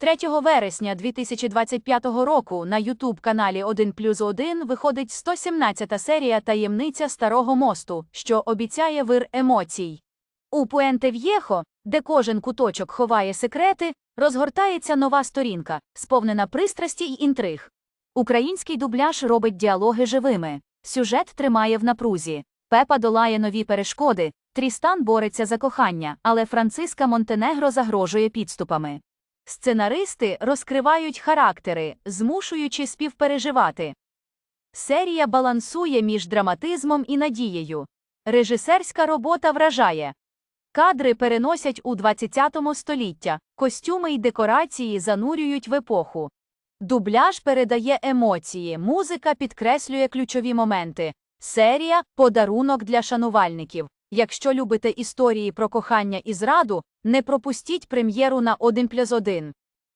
3 вересня 2025 року на Ютуб-каналі 1 плюс 1 виходить 117-та серія Таємниця Старого мосту, що обіцяє вир емоцій. У Пуенте В'єхо, де кожен куточок ховає секрети, розгортається нова сторінка, сповнена пристрасті й інтриг. Український дубляж робить діалоги живими, сюжет тримає в напрузі, Пепа долає нові перешкоди, Трістан бореться за кохання, але Франциска Монтенегро загрожує підступами. Сценаристи розкривають характери, змушуючи співпереживати. Серія балансує між драматизмом і надією. Режисерська робота вражає. Кадри переносять у 20 століття, костюми й декорації занурюють в епоху. Дубляж передає емоції, музика підкреслює ключові моменти. Серія подарунок для шанувальників. Якщо любите історії про кохання і зраду, не пропустіть прем'єру на 1 плюс 1.